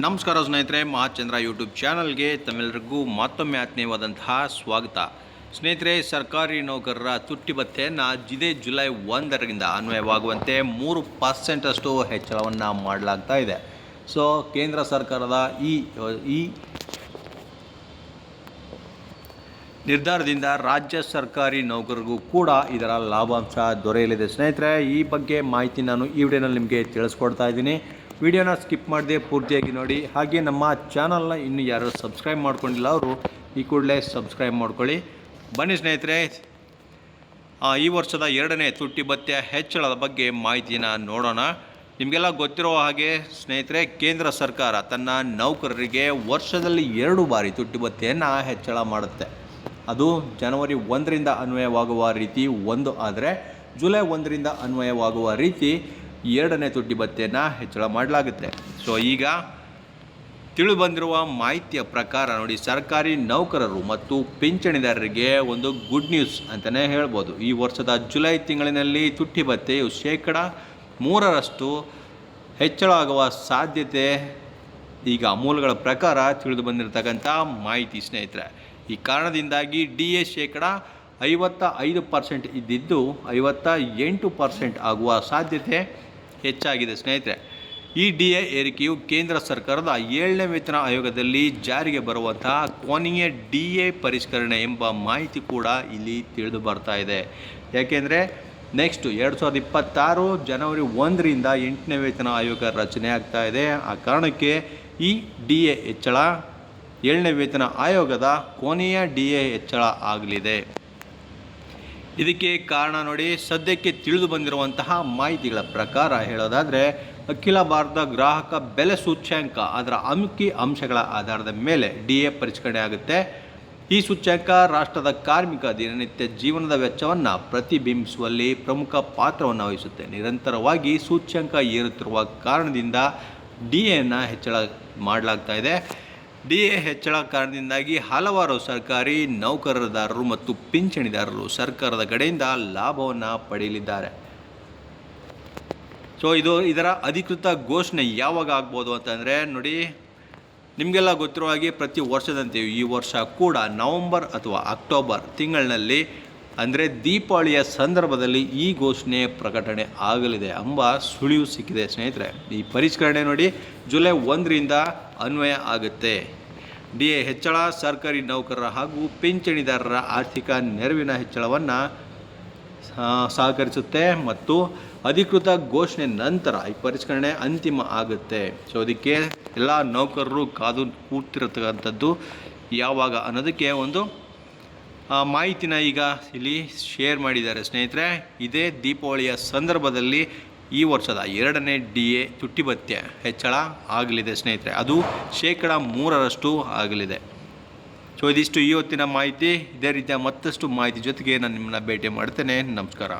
ನಮಸ್ಕಾರ ಸ್ನೇಹಿತರೆ ಮಹಾಚಂದ್ರ ಯೂಟ್ಯೂಬ್ ಚಾನಲ್ಗೆ ತಮ್ಮೆಲ್ಲರಿಗೂ ಮತ್ತೊಮ್ಮೆ ಆತ್ಮೀಯವಾದಂತಹ ಸ್ವಾಗತ. ಸ್ನೇಹಿತರೆ, ಸರ್ಕಾರಿ ನೌಕರರ ತುಟ್ಟಿ ಭತ್ಯೆಯನ್ನು ಇದೇ ಜುಲೈ ಒಂದರಿಂದ ಅನ್ವಯವಾಗುವಂತೆ ಮೂರು ಪರ್ಸೆಂಟಷ್ಟು ಹೆಚ್ಚಳವನ್ನು ಮಾಡಲಾಗ್ತಾ ಇದೆ. ಸೊ ಕೇಂದ್ರ ಸರ್ಕಾರದ ಈ ಈ ನಿರ್ಧಾರದಿಂದ ರಾಜ್ಯ ಸರ್ಕಾರಿ ನೌಕರರಿಗೂ ಕೂಡ ಇದರ ಲಾಭಾಂಶ ದೊರೆಯಲಿದೆ. ಸ್ನೇಹಿತರೆ, ಈ ಬಗ್ಗೆ ಮಾಹಿತಿ ನಾನು ಈ ವಿಡಿಯೋನಲ್ಲಿ ನಿಮಗೆ ತಿಳಿಸ್ಕೊಡ್ತಾ ಇದ್ದೀನಿ. ವಿಡಿಯೋನ ಸ್ಕಿಪ್ ಮಾಡದೆ ಪೂರ್ತಿಯಾಗಿ ನೋಡಿ. ಹಾಗೆ ನಮ್ಮ ಚಾನಲ್ನ ಇನ್ನು ಯಾರು ಸಬ್ಸ್ಕ್ರೈಬ್ ಮಾಡ್ಕೊಂಡಿಲ್ಲ ಅವರು ಈ ಕೂಡಲೇ ಸಬ್ಸ್ಕ್ರೈಬ್ ಮಾಡ್ಕೊಳ್ಳಿ. ಬನ್ನಿ ಸ್ನೇಹಿತರೆ ಈ ವರ್ಷದ ಎರಡನೇ ತುಟ್ಟಿ ಭತ್ಯ ಹೆಚ್ಚಳದ ಬಗ್ಗೆ ಮಾಹಿತಿನ ನೋಡೋಣ. ನಿಮಗೆಲ್ಲ ಗೊತ್ತಿರೋ ಹಾಗೆ ಸ್ನೇಹಿತರೆ, ಕೇಂದ್ರ ಸರ್ಕಾರ ತನ್ನ ನೌಕರರಿಗೆ ವರ್ಷದಲ್ಲಿ ಎರಡು ಬಾರಿ ತುಟ್ಟಿ ಭತ್ಯೆಯನ್ನು ಹೆಚ್ಚಳ ಮಾಡುತ್ತೆ. ಅದು ಜನವರಿ ಒಂದರಿಂದ ಅನ್ವಯವಾಗುವ ರೀತಿ ಒಂದು, ಆದರೆ ಜುಲೈ ಒಂದರಿಂದ ಅನ್ವಯವಾಗುವ ರೀತಿ ಎರಡನೇ ತುಟ್ಟಿ ಭತ್ಯೆಯನ್ನು ಹೆಚ್ಚಳ ಮಾಡಲಾಗುತ್ತೆ. ಸೊ ಈಗ ತಿಳಿದು ಬಂದಿರುವ ಮಾಹಿತಿಯ ಪ್ರಕಾರ ನೋಡಿ, ಸರ್ಕಾರಿ ನೌಕರರು ಮತ್ತು ಪಿಂಚಣಿದಾರರಿಗೆ ಒಂದು ಗುಡ್ ನ್ಯೂಸ್ ಅಂತಲೇ ಹೇಳ್ಬೋದು. ಈ ವರ್ಷದ ಜುಲೈ ತಿಂಗಳಿನಲ್ಲಿ ತುಟ್ಟಿ ಭತ್ಯೆಯು ಶೇಕಡ ಮೂರರಷ್ಟು ಹೆಚ್ಚಳ ಆಗುವ ಸಾಧ್ಯತೆ ಈಗ ಮೂಲಗಳ ಪ್ರಕಾರ ತಿಳಿದು ಬಂದಿರತಕ್ಕಂಥ ಮಾಹಿತಿ ಸ್ನೇಹಿತರೆ. ಈ ಕಾರಣದಿಂದಾಗಿ ಡಿ ಎ ಶೇಕಡ ಐವತ್ತ ಐದು ಪರ್ಸೆಂಟ್ ಇದ್ದಿದ್ದು ಐವತ್ತ ಎಂಟು ಪರ್ಸೆಂಟ್ ಆಗುವ ಸಾಧ್ಯತೆ ಹೆಚ್ಚಾಗಿದೆ. ಸ್ನೇಹಿತರೆ ಈ ಡಿ ಎ ಏರಿಕೆಯು ಕೇಂದ್ರ ಸರ್ಕಾರದ ಏಳನೇ ವೇತನ ಆಯೋಗದಲ್ಲಿ ಜಾರಿಗೆ ಬರುವಂತಹ ಕೊನೆಯ ಡಿ ಎ ಪರಿಷ್ಕರಣೆ ಎಂಬ ಮಾಹಿತಿ ಕೂಡ ಇಲ್ಲಿ ತಿಳಿದು ಬರ್ತಾ ಇದೆ. ಯಾಕೆಂದರೆ, ನೆಕ್ಸ್ಟು ಎರಡು ಸಾವಿರದ ಇಪ್ಪತ್ತಾರು ಜನವರಿ ಒಂದರಿಂದ ಎಂಟನೇ ವೇತನ ಆಯೋಗ ರಚನೆ ಆಗ್ತಾ ಇದೆ. ಆ ಕಾರಣಕ್ಕೆ ಈ ಡಿ ಎ ಹೆಚ್ಚಳ ಏಳನೇ ವೇತನ ಆಯೋಗದ ಕೊನೆಯ ಡಿ ಎ ಹೆಚ್ಚಳ ಆಗಲಿದೆ. ಇದಕ್ಕೆ ಕಾರಣ ನೋಡಿ, ಸದ್ಯಕ್ಕೆ ತಿಳಿದು ಬಂದಿರುವಂತಹ ಮಾಹಿತಿಗಳ ಪ್ರಕಾರ ಹೇಳೋದಾದರೆ ಅಖಿಲ ಭಾರತ ಗ್ರಾಹಕ ಬೆಲೆ ಸೂಚ್ಯಂಕ ಅದರ ಅಂಕಿ ಅಂಶಗಳ ಆಧಾರದ ಮೇಲೆ ಡಿ ಎ ಪರಿಷ್ಕರಣೆ ಆಗುತ್ತೆ. ಈ ಸೂಚ್ಯಂಕ ರಾಷ್ಟ್ರದ ಕಾರ್ಮಿಕ ದಿನನಿತ್ಯ ಜೀವನದ ವೆಚ್ಚವನ್ನು ಪ್ರತಿಬಿಂಬಿಸುವಲ್ಲಿ ಪ್ರಮುಖ ಪಾತ್ರವನ್ನು ವಹಿಸುತ್ತೆ. ನಿರಂತರವಾಗಿ ಸೂಚ್ಯಂಕ ಏರುತ್ತಿರುವ ಕಾರಣದಿಂದ ಡಿ ಎನ್ನು ಹೆಚ್ಚಳ ಮಾಡಲಾಗ್ತಾ ಇದೆ. ಡಿ ಎ ಹೆಚ್ಚಳ ಕಾರಣದಿಂದಾಗಿ ಹಲವಾರು ಸರ್ಕಾರಿ ನೌಕರದಾರರು ಮತ್ತು ಪಿಂಚಣಿದಾರರು ಸರ್ಕಾರದ ಕಡೆಯಿಂದ ಲಾಭವನ್ನು ಪಡೆಯಲಿದ್ದಾರೆ. ಸೊ ಇದು ಇದರ ಅಧಿಕೃತ ಘೋಷಣೆ ಯಾವಾಗ ಆಗ್ಬೋದು ಅಂತಂದರೆ ನೋಡಿ, ನಿಮಗೆಲ್ಲ ಗೊತ್ತಿರುವ ಹಾಗೆ ಪ್ರತಿ ವರ್ಷದಂತೆಯೂ ಈ ವರ್ಷ ಕೂಡ ನವಂಬರ್ ಅಥವಾ ಅಕ್ಟೋಬರ್ ತಿಂಗಳಿನಲ್ಲಿ ಅಂದರೆ ದೀಪಾವಳಿಯ ಸಂದರ್ಭದಲ್ಲಿ ಈ ಘೋಷಣೆ ಪ್ರಕಟಣೆ ಆಗಲಿದೆ ಎಂಬ ಸುಳಿವು ಸಿಕ್ಕಿದೆ, ಸ್ನೇಹಿತರೆ. ಈ ಪರಿಷ್ಕರಣೆ ನೋಡಿ, ಜುಲೈ ಒಂದರಿಂದ ಅನ್ವಯ ಆಗುತ್ತೆ. ಡಿ ಎ ಹೆಚ್ಚಳ, ಸರ್ಕಾರಿ ನೌಕರರ ಹಾಗೂ ಪಿಂಚಣಿದಾರರ ಆರ್ಥಿಕ ನೆರವಿನ ಹೆಚ್ಚಳವನ್ನು ಸಹಕರಿಸುತ್ತೆ ಮತ್ತು ಅಧಿಕೃತ ಘೋಷಣೆ ನಂತರ ಈ ಪರಿಷ್ಕರಣೆ ಅಂತಿಮ ಆಗುತ್ತೆ. ಸೊ ಅದಕ್ಕೆ ಎಲ್ಲ ನೌಕರರು ಕಾದು ಕೂತಿರತಕ್ಕಂಥದ್ದು ಯಾವಾಗ ಅನ್ನೋದಕ್ಕೆ ಒಂದು ಮಾಹಿತಿನ ಈಗ ಇಲ್ಲಿ ಶೇರ್ ಮಾಡಿದ್ದಾರೆ ಸ್ನೇಹಿತರೆ. ಇದೇ ದೀಪಾವಳಿಯ ಸಂದರ್ಭದಲ್ಲಿ ಈ ವರ್ಷದ ಎರಡನೇ ಡಿ ಎ ತುಟ್ಟಿ ಭತ್ಯೆ ಹೆಚ್ಚಳ ಆಗಲಿದೆ ಸ್ನೇಹಿತರೆ. ಅದು ಶೇಕಡ ಮೂರರಷ್ಟು ಆಗಲಿದೆ. ಸೊ ಇದಿಷ್ಟು ಈ ಹೊತ್ತಿನ ಮಾಹಿತಿ. ಇದೇ ರೀತಿಯ ಮತ್ತಷ್ಟು ಮಾಹಿತಿ ಜೊತೆಗೆ ನಾನು ನಿಮ್ಮನ್ನ ಭೇಟಿ ಮಾಡ್ತೇನೆ. ನಮಸ್ಕಾರ.